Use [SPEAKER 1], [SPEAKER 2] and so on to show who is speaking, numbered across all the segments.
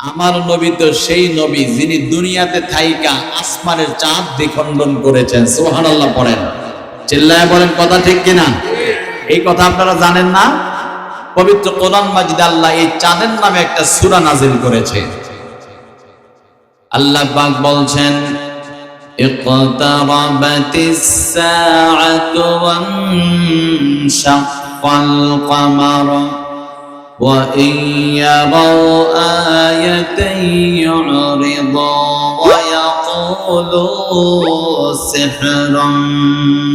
[SPEAKER 1] আমার নবী তো সেই নবী যিনি দুনিয়াতে থাইকা আসমানের চাঁদ দ্বিখণ্ডন করেছেন সোহান আল্লাহ পড়েন চিল্লায় বলেন কথা ঠিক কিনা এই কথা আপনারা জানেন না পবিত্র কোরআন মাজিদ আল্লাহ এই চাঁদের নামে একটা সূরা নাজিল করেছে আল্লাহ পাক বলছেন اقتربت الساعة وانشق القمر وإن يروا آية يعرضوا ويقولوا سحر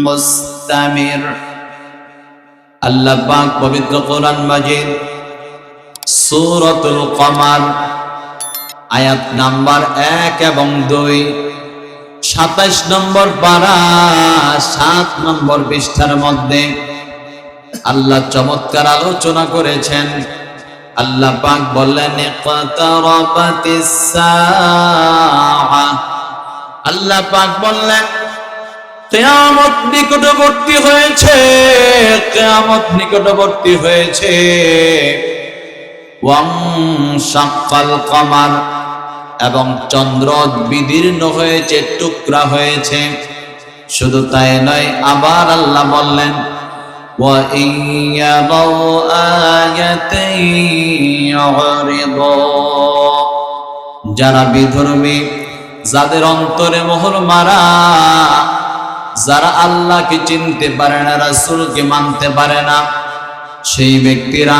[SPEAKER 1] مستمر আল্লাহ পাক পবিত্র কোরআন মাজিদ সূরাতুল কমার আয়াত নাম্বার এক এবং দুই সাতাইশ নম্বর পারা সাত নম্বর পৃষ্ঠার মধ্যে আল্লাহ চমৎকার আলোচনা করেছেন আল্লাহ পাক বললেন আল্লাহ পাক বললেন, কেয়ামত নিকটবর্তী হয়েছে, কেয়ামত নিকটবর্তী হয়েছে। কমার, এবং চন্দ্র বিদীর্ণ হয়েছে, টুকরা হয়েছে। শুধু তাই নয়, আবার আল্লাহ বললেন وَإِن يَرَوْا آيَةً يُعْرِضُوا যারা বিধর্মী যাদের অন্তরে মোহর মারা যারা আল্লাহকে চিনতে পারে না রাসূলকে মানতে পারে না সেই ব্যক্তিরা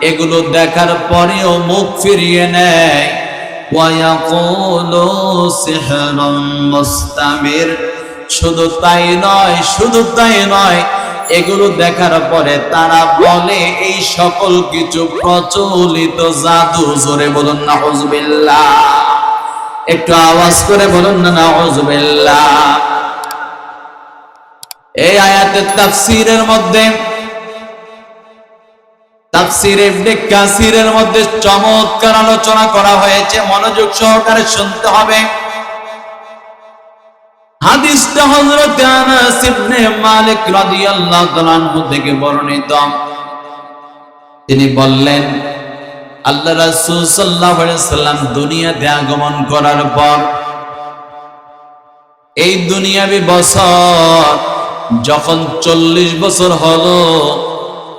[SPEAKER 1] এগুলো দেখার পরেও মুখ ফিরিয়ে নেয় ওয়ায়াকুলু সিহরুম মুস্তামির শুধু তাই নয় শুধু তাই নয় এগুলো দেখার পরে তারা বলে, এই সকল কিছু প্রচলিত জাদু। জোরে বলুন না হুজবিল্লাহ একটু আওয়াজ করে বলুন না নাউজুবিল্লাহ। এই আয়াতের তাফসীরের মধ্যে, তাফসীর ইবনে কাসিরের মধ্যে চমৎকার আলোচনা করা হয়েছে। মনোযোগ সহকারে শুনতে হবে। হাদিসটা হযরত আনাস ইবনে মালিক রাদিয়াল্লাহু তাআলা থেকে বর্ণিত। তিনি বললেন, আল্লাহ রাসূল সাল্লাল্লাহু আলাইহি সাল্লাম দুনিয়াতে আগমন করার পর, এই দুনিয়াবি বছর যখন চল্লিশ বছর হলো,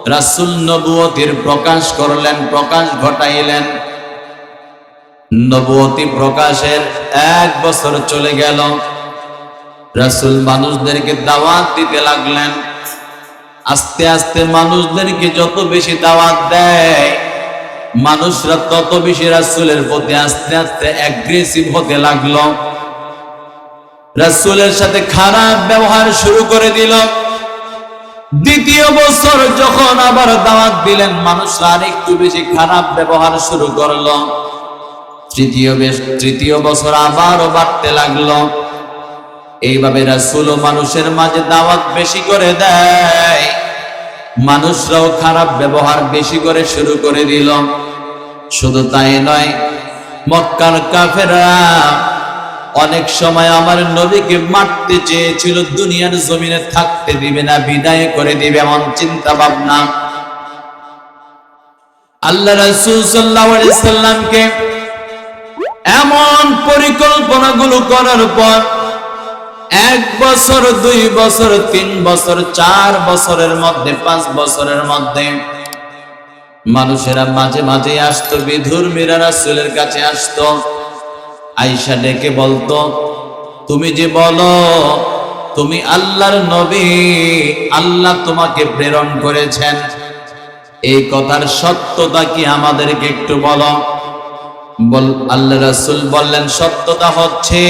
[SPEAKER 1] রাসুল নবুয়তির প্রকাশ করলেন, প্রকাশ ঘটাইলেন। নবুয়তি প্রকাশের এক বছর চলে গেল। রাসুল মানুষদেরকে দাওয়াত দিতে লাগলেন। আস্তে আস্তে মানুষদেরকে যত বেশি দাওয়াত দেয়, মানুষরা তত বেশি রাসুলের প্রতি আস্তে আস্তে অ্যাগ্রেসিভ হতে লাগল। রাসুলের সাথে খারাপ ব্যবহার শুরু করে দিল। দ্বিতীয় বছর যখন আবার দাওয়াত দিলেন, মানুষরা আর একটু বেশি খারাপ ব্যবহার শুরু করল। তৃতীয় তৃতীয় বছর আবারও বাড়তে লাগল। এইভাবে রাসুল মানুষের মাঝে দাওয়াত বেশি করে দেয়। মানুষরাও খারাপ ব্যবহার বেশি করে শুরু করে দিল। শুধু তাই নয়, মক্কার কাফেরা অনেক সময় আমার নবীকে মারতে চেয়েছিল, দুনিয়ার জমিনে থাকতে দিবে না, বিদায় করে দিবে এমন চিন্তা ভাবনা আল্লাহ রাসূল সাল্লাল্লাহু আলাইহি সাল্লামকে এমন পরিকল্পনাগুলো করার পর এক বছর, দুই বছর, তিন বছর, চার বছরের মধ্যে, পাঁচ বছরের মধ্যে মানুষেরা মাঝে মাঝে আসতো বিধর্মীরা রাসূলের কাছে আসতো। আইসা ডেকে বলতো, তুমি যে বলো, তুমি আল্লাহর নবী, আল্লাহ তোমাকে প্রেরণ করেছেন। এই কথার সত্যতা কি আমাদেরকে একটু বলো? বল আল্লাহ রাসুল বললেন, সত্যতা হচ্ছে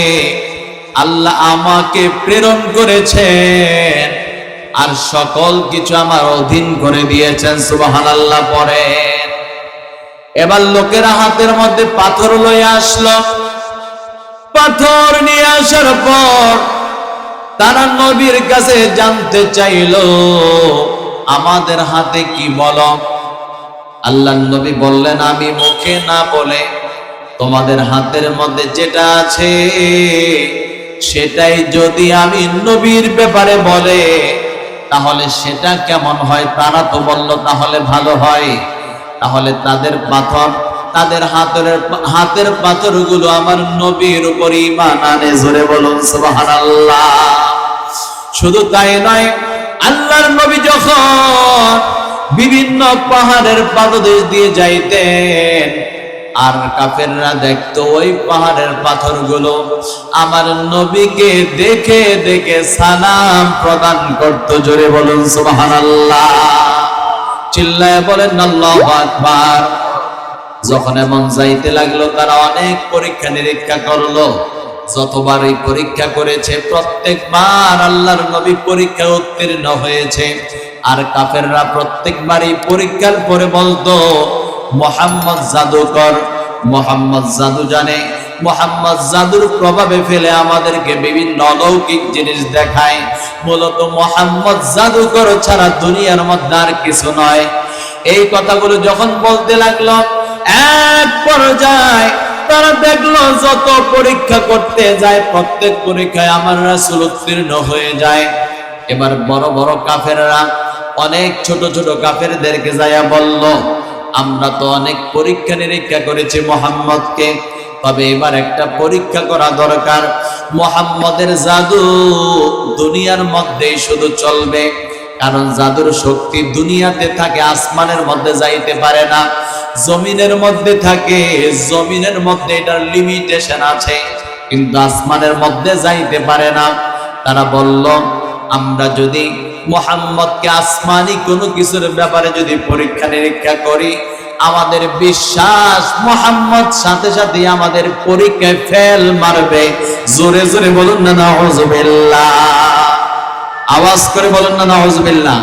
[SPEAKER 1] আল্লাহ আমাকে প্রেরণ করেছেন। আর সকল কিছু আমার অধীন করে দিয়েছেন, সুবহানাল্লাহ, পড়েন। এবার লোকেরা হাতের মধ্যে পাথর লয়ে আসলো। পাথর নিয়ে আসার পর তারা নবীর কাছে জানতে চাইল, আমাদের হাতে কি বল? আল্লাহ নবী বললেন, আমি মুখে না বলে তোমাদের হাতের মধ্যে যেটা আছে সেটাই যদি আমি নবীর ব্যাপারে বলে, তাহলে সেটা কেমন হয়? তারা তো বলল, তাহলে ভালো হয়। তাহলে তাদের পাথর, তাদের হাতের হাতের পাথরগুলো আমার নবীর উপর ইমান আনে। জোরে বলুন, সুবহানাল্লাহ। শুধু তাই নয়, আল্লাহর নবী যখন বিভিন্ন পাহাড়ের পাদদেশ দিয়ে যাইতেন আর কাফেররা দেখতো ওই পাহাড়ের পাথরগুলো। আমার নবীকে দেখে দেখে সালাম প্রদান করত। জোরে বলুন, সুবহানাল্লাহ। চিল্লায় বলেন, আল্লাহু আকবার। যখন এমন যাইতে লাগল, তারা অনেক পরীক্ষা নিরীক্ষা করল। যতবার এই পরীক্ষা করেছে, প্রত্যেকবার আল্লাহর নবী পরীক্ষা উত্তীর্ণ হয়েছে। আর কাফেররা প্রত্যেকবার এই পরীক্ষার পরে বলতো মোহাম্মদ জাদুকর। মোহাম্মদ জাদু জানে, মোহাম্মদ জাদুর প্রভাবে ফেলে আমাদেরকে বিভিন্ন অলৌকিক জিনিস দেখায়। মূলত মোহাম্মদ জাদুকর ছাড়া দুনিয়ার মধ্যে আর কিছু নয়। এই কথাগুলো যখন বলতে লাগল, এক পর্যায়ে তারা দেখল যত পরীক্ষা করতে যায়, প্রত্যেক পরীক্ষায় আমার রাসূল উত্তীর্ণ হয়ে যায়। এবার বড় বড় কাফেররা অনেক ছোট ছোট কাফেরদেরকে যায়া বলল আমরা তো অনেক পরীক্ষা নিরীক্ষা করেছি মোহাম্মদকে, তবে এবার একটা পরীক্ষা করা দরকার। মোহাম্মদের জাদু দুনিয়ার মধ্যেই শুধু চলবে, কারণ জাদুর শক্তি দুনিয়াতে থাকে, আসমানের মধ্যে যাইতে পারে না। জমিনের মধ্যে থাকে, জমিনের মধ্যে এটার লিমিটেশন আছে, কিন্তু আসমানের মধ্যে যাইতে পারে না। তারা বলল, আমরা যদি মোহাম্মদকে আসমানি কোনো কিছুর ব্যাপারে যদি পরীক্ষা নিরীক্ষা করি, আমাদের বিশ্বাস মোহাম্মদ সাথে সাথে আমাদের পরীক্ষায় ফেল মারবে। জোরে জোরে বলুন না, নাউজুবিল্লাহ। আওয়াজ করে বলুন না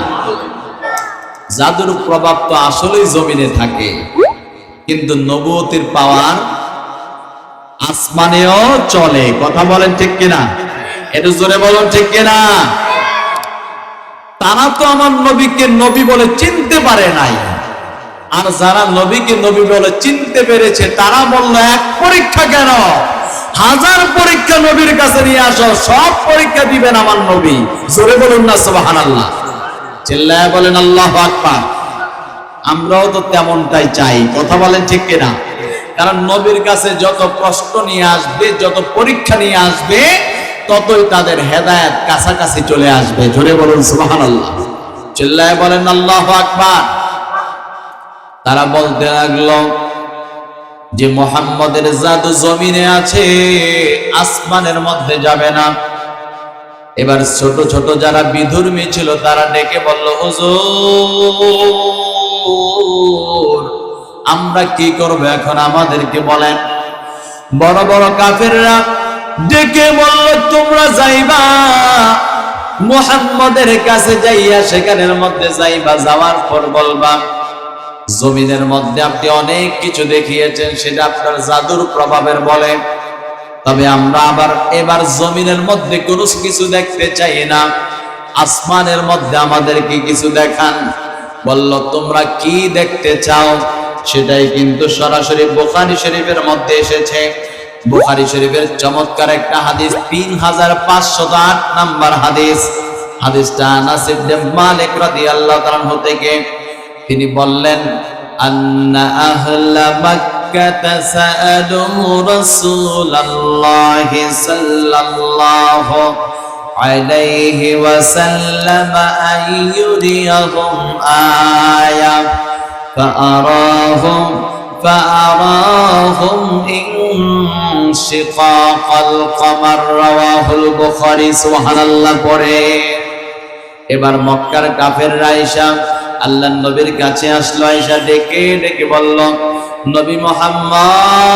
[SPEAKER 1] জাদুর প্রভাব তো আসলেই জমিনে থাকে, কিন্তু নবুয়তির পাওয়ার আসমানেও চলে। কথা বলেন ঠিক কিনা? একটু জোরে বলুন ঠিক কিনা? তারা তো আমার নবীকে নবী বলে চিনতে পারে নাই। আর যারা নবীকে নবী বলে চিনতে পেরেছে, তারা বলল, এক পরীক্ষা কেন? হাজার পরীক্ষা নবীর কাছে নিয়ে আসো, সব পরীক্ষা দিবেন আমার নবী। জোরে বলুন না সুবাহান আল্লাহ চিল্লায় বলেন, আল্লাহ আকবার। আমরাও তো তেমনটাই চাই, কথা বলেন ঠিক কিনা? কারণ নবীর কাছে যত প্রশ্ন নিয়ে আসবে, যত পরীক্ষা নিয়ে আসবে ততই তাদের হেদায়েত কাছাকাছি চলে আসবে। জোরে বলুন সুবাহান আল্লাহ চিল্লায় বলেন, আল্লাহ আকবার। তারা বলতে লাগল যে, মোহাম্মদের জাদু জমিনে আছে, আসমানের মধ্যে যাবে না। এবার ছোট ছোট যারা বিধর্মী ছিল, তারা ডেকে বলল, হুজুর, আমরা কি করব এখন আমাদেরকে বলেন? বড় বড় কাফেররা ডেকে বলল, তোমরা যাইবা? মোহাম্মদের কাছে যাইয়া সেখানের মধ্যে যাইবা, যাওয়ার পর বলবা, জমিনের মধ্যে আপনি অনেক কিছু দেখিয়েছেন, সেটা আপনার জাদুর প্রভাবের বলে। তবে আমরা আবার এবার জমিনের মধ্যে কোনো কিছু দেখতে চাই না। আসমানের মধ্যে আমাদেরকে কিছু দেখান? বলল, তোমরা কি দেখতে চাও? সেটাই কিন্তু সরাসরি বোখারি শরীফের মধ্যে এসেছে। বুখারী শরীফের চমৎকার একটা হাদিস তিন হাজার পাঁচশত আট নাম্বার হাদিস হাদিসটা আনাস ইবনে মালিক রাদিয়াল্লাহু তাআলা থেকে তিনি বললেন আন্না আহলা মাক্কাতা সাআলু রাসূলুল্লাহি সাল্লাল্লাহু আলাইহি ওয়াসাল্লাম আইয়ুরিয়াহুম আয়া فأراهم فأراهم انشقاق القمر رواه البخاري سبحان الله পড়ে এবার মক্কার কাফের রাইসা আল্লাহ নবীর কাছে আসলো আয়সা ডেকে ডেকে বলল নবী মোহাম্মদ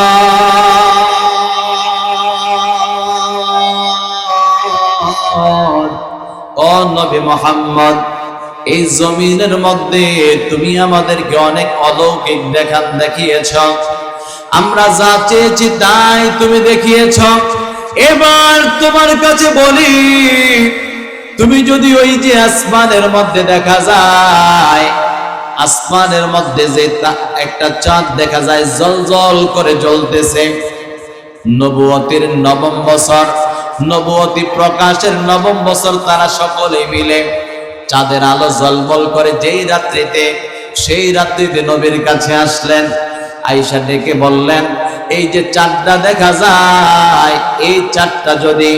[SPEAKER 1] ও নবী মোহাম্মদ এই জমিনের মধ্যে তুমি আমাদেরকে অনেক অলৌকিক দেখান দেখিয়েছ। আমরা যা চেয়েছি তাই তুমি দেখিয়েছ। এবার তোমার কাছে বলি, তুমি যদি ওই যে আসমানের মধ্যে দেখা যায়, আসমানের মধ্যে যে একটা চাঁদ দেখা যায়, জল জল করে জ্বলতেছে। নবুয়তির নবম বছর, নবুয়তি প্রকাশের নবম বছর তারা সকলে মিলে চাঁদের আলো জলবল করে যেই রাত্রিতে, সেই রাত্রিতে নবীর কাছে আসলেন। আইসা ডেকে বললেন, এই যে চারটা দেখা যায়, এই চারটা যদি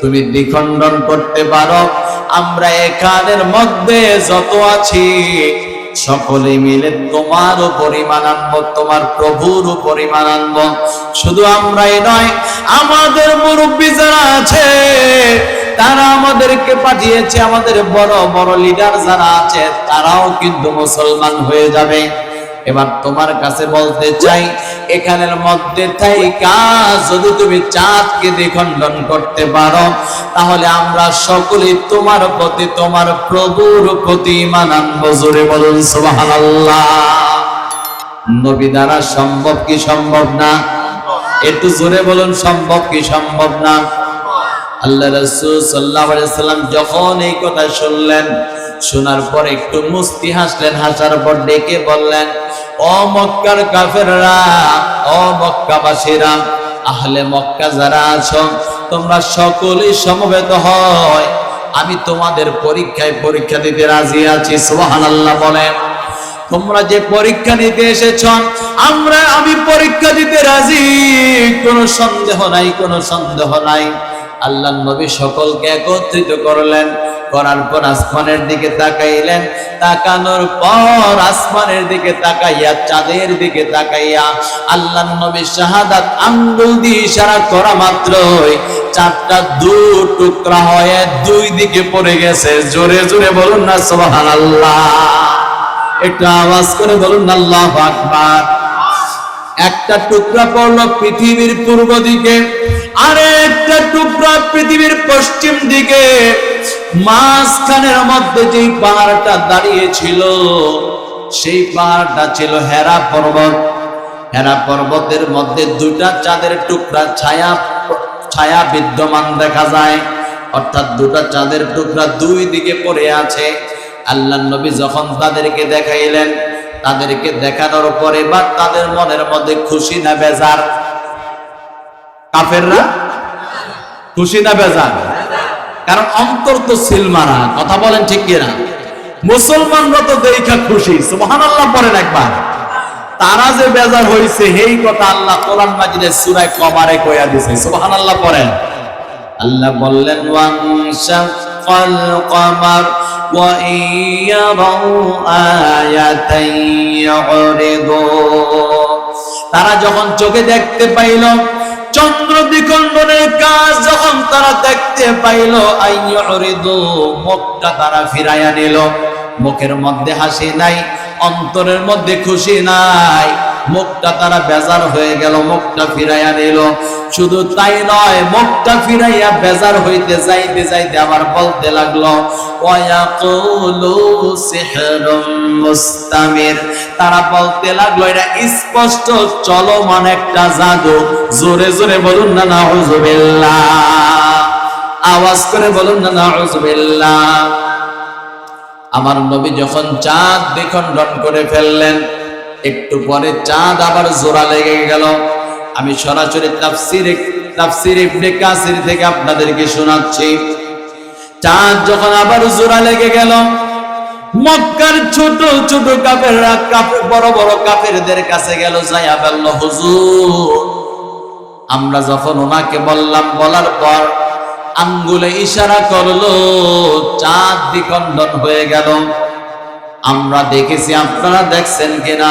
[SPEAKER 1] তুমি দ্বিখণ্ডন করতে পারো, আমরা এখানের মধ্যে যত আছি, সকলে মিলে তোমার পরিমাণ আনব, তোমার প্রভুর পরিমাণ আনব। শুধু আমরাই নয়, আমাদের মুরব্বী যারা আছে তারা আমাদেরকে পাঠিয়েছে, আমাদের বড় বড় লিডার যারা আছে, তারাও কিন্তু মুসলমান হয়ে যাবে। এবার তোমার কাছে বলতে চাই, এখানের মধ্যে থাইকা যদি তুমি চাঁদকে দ্বিখণ্ডন করতে পারো, তাহলে আমরা সকলেই তোমার প্রতি, তোমার প্রভুর প্রতি মানান বজুরে বলুন, সুবহানাল্লাহ। নবী দ্বারা সম্ভব কি সম্ভব না? একটু জোরে বলুন, সম্ভব কি সম্ভব না? আল্লাহ রসুল সাল্লাহ সাল্লাম যখন এই কথা শুনলেন, শোনার পর একটু মুস্তি হাসলেন, হাসার পর ডেকে বললেন, ও মক্কার কাফেররা, ও মক্কাবাসীরা, আহলে মক্কা যারা আছো, তোমরা সকলেই সমবেত হয়। আমি তোমাদের পরীক্ষায় পরীক্ষা দিতে রাজি আছি। সুবহানাল্লাহ বলেন। তোমরা যে পরীক্ষা নিতে এসেছ, আমরা, আমি পরীক্ষা দিতে রাজি। কোনো সন্দেহ নাই, কোনো সন্দেহ নাই। আল্লাহ নবী সকলকে একত্রিত করলেন, করার পর আসমানের দিকে তাকাইলেন। তাকানোর পর আসমানের দিকে তাকাইয়া, চাঁদের দিকে তাকাইয়া আল্লাহ নবী শাহাদাত আঙ্গুল দিয়ে ইশারা করা মাত্রই চারটা দু টুকরা হয়ে দুই দিকে পড়ে গেছে। জোরে জোরে বলুন না, সুবহানাল্লাহ। একটু আওয়াজ করে বলুন আল্লাহ আকবার। একটা টুকরা পড়ল পৃথিবীর পূর্ব দিকে আর একটা টুকরা পৃথিবীর পশ্চিম দিকে, মাঝখানের মধ্যে যে পাহাড়টা দাঁড়িয়ে ছিল সেই পাহাড়টা ছিল হেরা পর্বত। হেরা পর্বতের মধ্যে দুটা চাঁদের টুকরা ছায়া ছায়া বিদ্যমান দেখা যায়। অর্থাৎ দুটা চাঁদের টুকরা দুই দিকে পড়ে আছে। আল্লাহ নবী যখন তাদেরকে দেখাইলেন, তাদেরকে দেখানোর পরে বা তাদের মনের মধ্যে খুশি না বেজার কাফেররা? খুশি না বেজার? কারণ অন্তর তো সিলমারা কথা বলেন ঠিক কিনা? মুসলমানরা তো দেখা খুশি, সুবহানাল্লাহ পড়েন একবার। তারা যে বেজার হইছে এই কথা আল্লাহ কোরআন মাজিদে সূরা কমারে কইয়া দিছে, সুবহানাল্লাহ পড়েন। আল্লাহ বললেন ওয়ানশাক্কাল কমার, ওয়া ইউরিদু তারা যখন চোখে দেখতে পাইল চন্দ্র দ্বিখণ্ডনের কাজ যখন তারা দেখতে পাইল মুখটা তারা ফিরাইয়া নিল। মুখের মধ্যে হাসি নাই, অন্তরের মধ্যে খুশি নাই। মুখটা তারা বেজার হয়ে গেল, মুখটা ফিরাইয়া নিল। শুধু তাই নয়, মুখটা ফিরাইয়া বেজার হইতে যাইতে যাইতে আবার বলতে লাগল তারা বলতে লাগল, এটা স্পষ্ট চলমান একটা জাদু। জোরে জোরে বলুন না, নাউজুবিল্লাহ। আওয়াজ করে বলুন না, নাউজুবিল্লাহ। আমার নবী যখন চাঁদ দ্বিখণ্ডন করে ফেললেন, একটু পরে চাঁদ আবার জোড়া লেগে গেল। আমি সরাসরি তাফসির তাফসির ইবনে কাসির থেকে আপনাদেরকে শোনাচ্ছি। চাঁদ যখন আবার জোড়া লেগে গেল, মক্কার ছোট ছোট কাপেররা কাপের বড় বড় কাপেরদের কাছে গেল, যাইয়া বলল, হুজুর, আমরা যখন ওনাকে বললাম, বলার পর আঙ্গুলে ইশারা করল, চাঁদ দ্বিখণ্ডন হয়ে গেল। আমরা দেখেছি, আপনারা দেখছেন কিনা?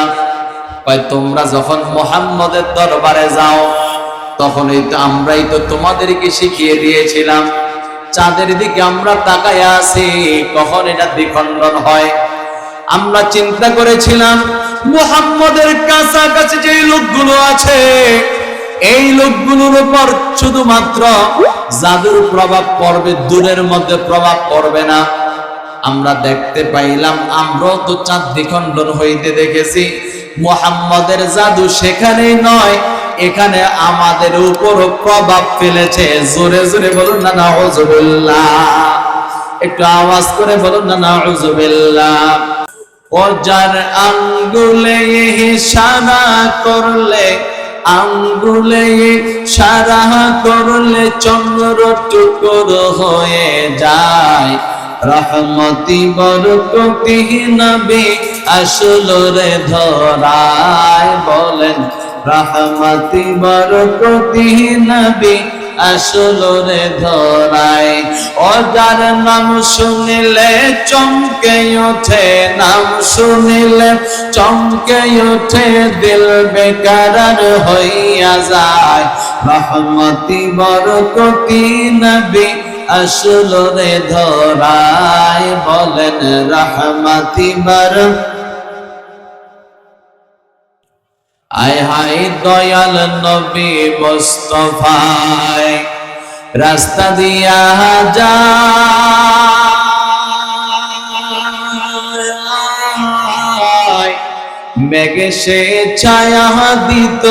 [SPEAKER 1] কয়, তোমরা যখন মোহাম্মদের দরবারে যাও তখন তো আমরাই তো তোমাদেরকে শিখিয়ে দিয়েছিলাম। চাঁদের দিকে আমরা তাকায় আছি, কখন এটা দ্বিখণ্ডন হয়? আমরা চিন্তা করেছিলাম, মুহাম্মদের কাছাকাছি যে লোকগুলো আছে, এই লোকগুলোর উপর শুধুমাত্র জাদুর প্রভাব পড়বে, দূরের মধ্যে প্রভাব পড়বে না। আমরা দেখতে পাইলাম, আমরাও তো চাঁদ দ্বিখণ্ডন হইতে দেখেছি। মুহাম্মদের জাদু সেখানেই নয়, এখানে আমাদের উপর প্রভাব ফেলেছে। জোরে জোরে বলুন না নাউজুবিল্লাহ একটু আওয়াজ করে বলুন না নাউজুবিল্লাহ ও যার আঙ্গুলে ইশারা করলে, আঙ্গুলে সারা করলে চন্দ্র টুকর হয়ে যায়। রহমতি বরকতি নবী আসল রে ধরায় বলেন, রহমতি বরকতি নবী আসল রে ধরায়। অজার নাম শুনিলে চমকে ওঠে, নাম শুনিলে চমকে ওঠে, দিল বেকার হইয়া যায়। রহমতি বরকতি নবী আসল রে ধরায় বলেন রহমতি বর আয় হায় দয়াল নবী মোস্তফায়, রাস্তা দিয়া যায় মেঘে সে ছায়া দিত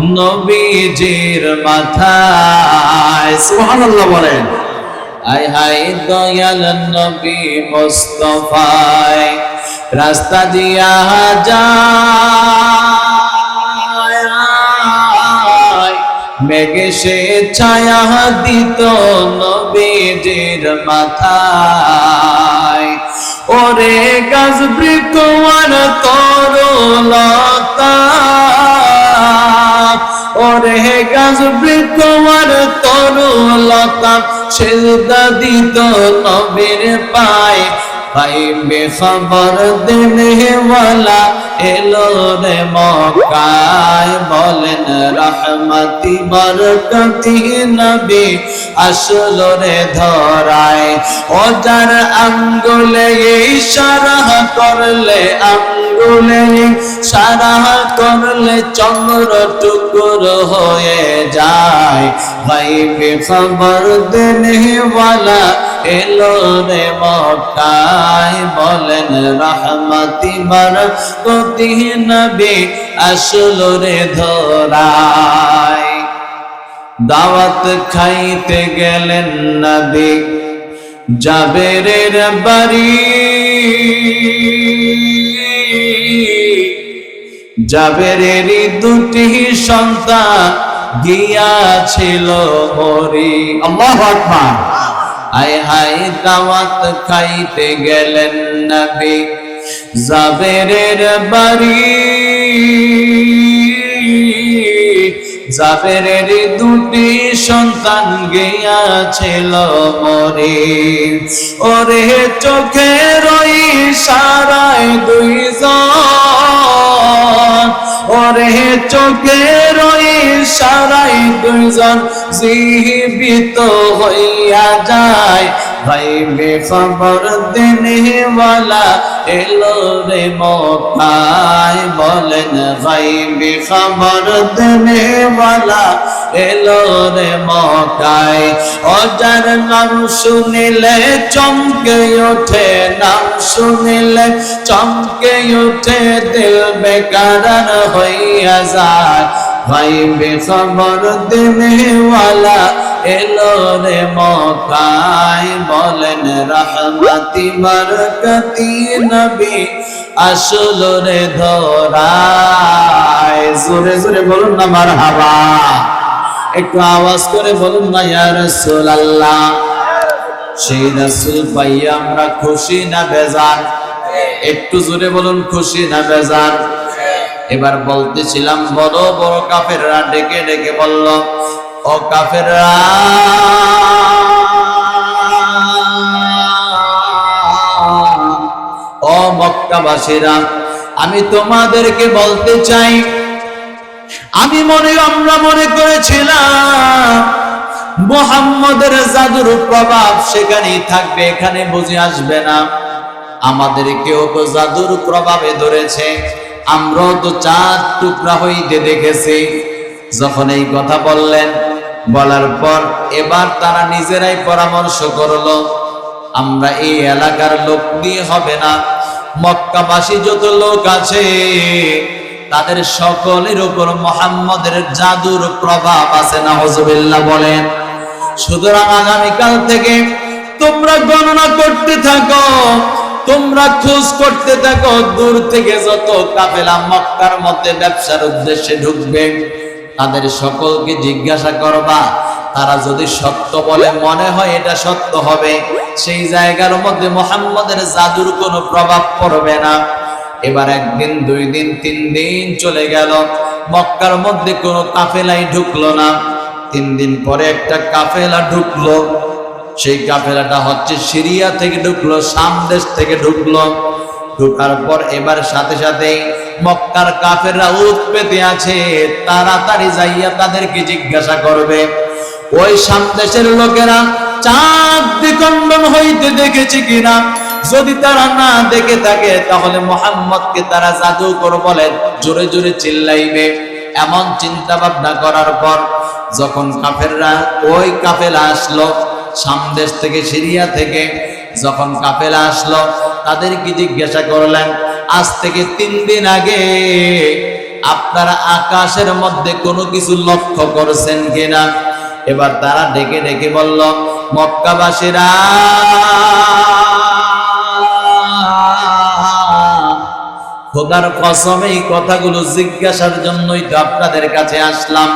[SPEAKER 1] নবীজির মাথায়। সুবহানাল্লাহ বলেন। আয় হায় দয়াল নবী মোস্তফায়, রাস্তা দিয়া যায়। মেঘে সে ছায়া দিত নবীজির মাথায়। ওরে গাছ বৃক্ষমান তরলতা। ওরে গাছ বৃক্ষমান তরুলতা সেজদা দিত নবীর পায়। পাইবে খবর দেনে ওয়ালা এলো রে মক্কায় বলেন, রহমতি, বরকতি নবী, আসলো রে ধরায়। ওজার আঙ্গুলে ইশারা করলে, আঙ্গুলে সারা করলে চন্দ্র টুকুর হয়ে যায়। ভাইবে খবর দেনে ওয়ালা এলো রে মক্কায় বলেন, রহমতি বরকতি নবী আসলো রে ধরায় দাওয়াত খাইতে গেলেন নবী জাবেরের বাড়ি জাবেরেরই দুটি সন্তান গিয়াছিল মরি আল্লাহু আকবার। আয় হায় দাওয়াত খাইতে গেলেন নবী জাবেরের বাড়ি। জাবেরের দুটি সন্তান গিয়াছিল মরে। ওরে চোখে রই সারায় দুইজন। ওরে চোখে রই সারাই দুইজন। জীবিত হইয়া যায় ভাই খবর দিনে এলো রে মক্কায়। বলেন ভাই খবর দিনে এলো রে মক্কায়। অজার নাম শুনিলে চমকে ওঠে, নাম শুনিলে চমকে ওঠে, দিল বেকার হইয়া যায়। ভাই বেখবর দিনেওয়ালা এলো রে মকায় বলেন রহমতি, বরকতি নবী, আসল রে ধরায়। জোরে জোরে বলুন না মার হাবা একটু আওয়াজ করে বলুন না, ইয়া রাসূলুল্লাহ। সেই রাসূল পাইয়া আমরা খুশি না বেজার? একটু জোরে বলুন, খুশি না বেজার? এবার বলতেছিলাম, বড় বড় কাফেররা ডেকে ডেকে বলল ও কাফেররা। ও মক্কাবাসীরা, আমি তোমাদেরকে বলতে চাই, আমি মনে, আমরা মনে করেছিলাম, মোহাম্মদের জাদুর প্রভাব সেখানেই থাকবে, এখানে বুঝে আসবে না। আমাদেরকেও তো জাদুর প্রভাবে ধরেছে, আমরাও তো চার টুকরা হইতে দেখেছি। যখন এই কথা বললেন, বলার পর এবার তারা নিজেরাই পরামর্শ করল, আমরা এই এলাকার লোক দিয়ে হবে না। মক্কাবাসী যত লোক আছে, তাদের সকলের উপর মোহাম্মদের জাদুর প্রভাব আছে না? হজবিল্লা বলেন, সুতরাং আগামীকাল থেকে তোমরা গণনা করতে থাকো, তোমরা খোঁজ করতে থাকো, দূর থেকে যত কাফেলা মক্কার মধ্যে ব্যবসার উদ্দেশ্যে ঢুকবে তাদের সকলকে জিজ্ঞাসা করবা, তারা যদি সত্য বলে মনে হয় এটা সত্য হবে, সেই জায়গার মধ্যে মোহাম্মদের জাদুর কোনো প্রভাব পড়বে না। এবার একদিন, দুই দিন, তিন দিন চলে গেল, মক্কার মধ্যে কোনো কাফেলাই ঢুকলো না। তিন দিন পরে একটা কাফেলা ঢুকলো, সেই কাফেলাটা হচ্ছে সিরিয়া থেকে ঢুকলো শাম দেশ থেকে ঢুকলো। ঢুকার পর এবার সাথে সাথে মক্কার কাফেররা উৎ পেতে আছে। তাড়াতাড়ি যাইয়া তাদেরকে জিজ্ঞাসা করবে। ওই সামদেশের লোকেরা চাঁদ দ্বিখণ্ডন হইতে দেখেছে কিনা? যদি তারা না দেখে থাকে, তাহলে মোহাম্মদকে তারা জাদুকর বলে জোরে জোরে চিল্লাইবে। এমন চিন্তা ভাবনা করার পর যখন কাফেররা ওই কাফেলা আসলো, সামদেশ থেকে সিরিয়া থেকে যখন কাফেলা আসলো, তাদেরকে জিজ্ঞাসা করলেন, আজ থেকে তিন দিন আগে আপনারা আকাশের মধ্যে কোনো কিছু লক্ষ্য করছেন কিনা? এবার তারা ডেকে ডেকে বলল, মক্কাবাসীরা, খোদার কসম, এই কথাগুলো জিজ্ঞাসার জন্যই তো আপনাদের কাছে আসলাম।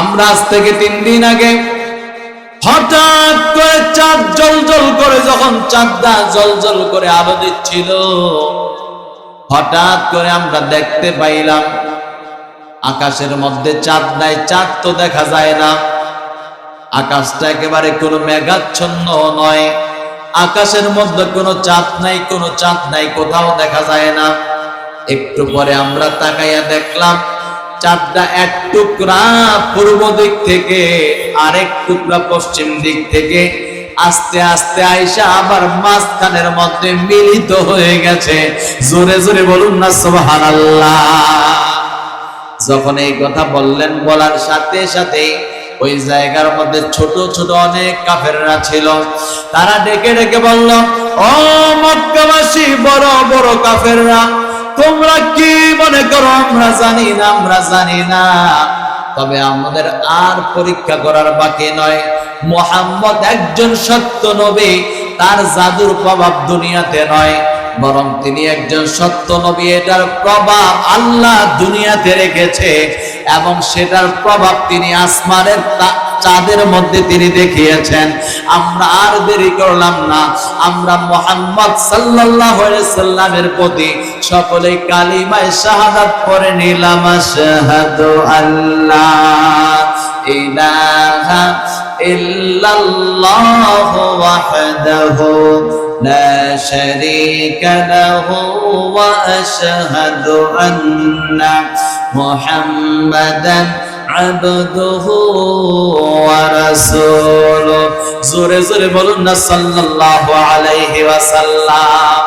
[SPEAKER 1] আমরা আজ থেকে তিন দিন আগে হঠাৎ করে চাঁদ জল জল করে যখন চাঁদটা জল জল করে আলো দিচ্ছিল, হঠাৎ করে আমরা দেখতে পাইলাম, আকাশের মধ্যে চাঁদ নাই, চাঁদ তো দেখা যায় না। আকাশটা একেবারে কোনো মেঘাচ্ছন্ন নয়, আকাশের মধ্যে কোনো চাঁদ নাই, কোনো চাঁদ নাই, কোথাও দেখা যায় না। একটু পরে আমরা তাকাইয়া দেখলাম চাঁদটা এক টুকরা পূর্ব দিক থেকে, আরেক টুকরা পশ্চিম দিক থেকে, আস্তে আস্তে আইসা আবার মাঝখানের মধ্যে মিলিত হয়ে গেছে। জোরে জোরে বলুন না, সুবহানাল্লাহ। যখন এই কথা বললেন, বলার সাথে সাথে ওই জায়গার মধ্যে ছোট ছোট অনেক কাফেররা ছিল। তারা ডেকে ডেকে বলল, ও মক্কাবাসী, বড় বড় কাফেররা তোমরা কি মনে করো, আমরা জানি না, আমরা জানি না। তবে আমাদের আর পরীক্ষা করার বাকি নয়। মোহাম্মদ একজন সত্য নবী, তার জাদুর প্রভাব দুনিয়াতে নয়। বরং তিনি একজন সত্য নবী, এটার প্রভাব আল্লাহ দুনিয়াতে রেখেছে এবং সেটার প্রভাব তিনি আসমানের তা- চাঁদের মধ্যে তিনি দেখিয়েছেন, আমরা আর দেরি করলাম না। আমরা মোহাম্মদ সাল্লাহ সাল্লামের প্রতি সকলে কালিমায় শাহাদাত করে নিলাম শাহাদু আল্লাহ ইলাহা ইল্লাল্লাহ ওয়াহদাহু লা শারীকা আবদুহু ওয়া রাসূলুহু। জোরে জোরে বলুন না সাল্লাল্লাহু আলাইহি ওয়াসাল্লাম।